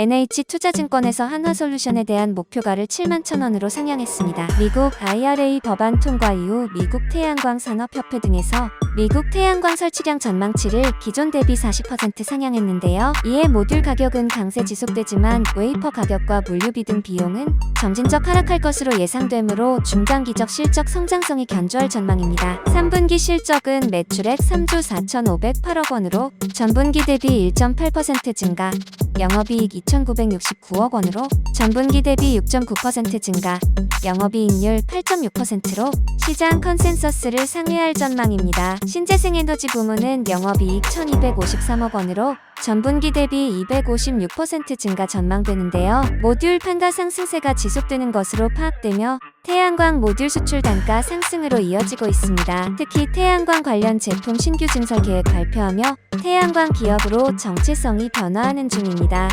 NH투자증권에서 한화솔루션에 대한 목표가를 7만 천원으로 상향했습니다. 미국 IRA 법안 통과 이후 미국 태양광 산업협회 등에서 미국 태양광 설치량 전망치를 기존 대비 40% 상향했는데요. 이에 모듈 가격은 강세 지속되지만 웨이퍼 가격과 물류비 등 비용은 점진적 하락할 것으로 예상되므로 중장기적 실적 성장성이 견조할 전망입니다. 3분기 실적은 매출액 3조 4,508억 원으로 전분기 대비 1.8% 증가, 영업이익 2,969억 원으로 전분기 대비 6.9% 증가, 영업이익률 8.6%로 시장 컨센서스를 상회할 전망입니다. 신재생에너지 부문은 영업이익 1,253억 원으로 전분기 대비 256% 증가 전망되는데요. 모듈 판가 상승세가 지속되는 것으로 파악되며 태양광 모듈 수출 단가 상승으로 이어지고 있습니다. 특히 태양광 관련 제품 신규 증설 계획 발표하며 태양광 기업으로 정체성이 변화하는 중입니다.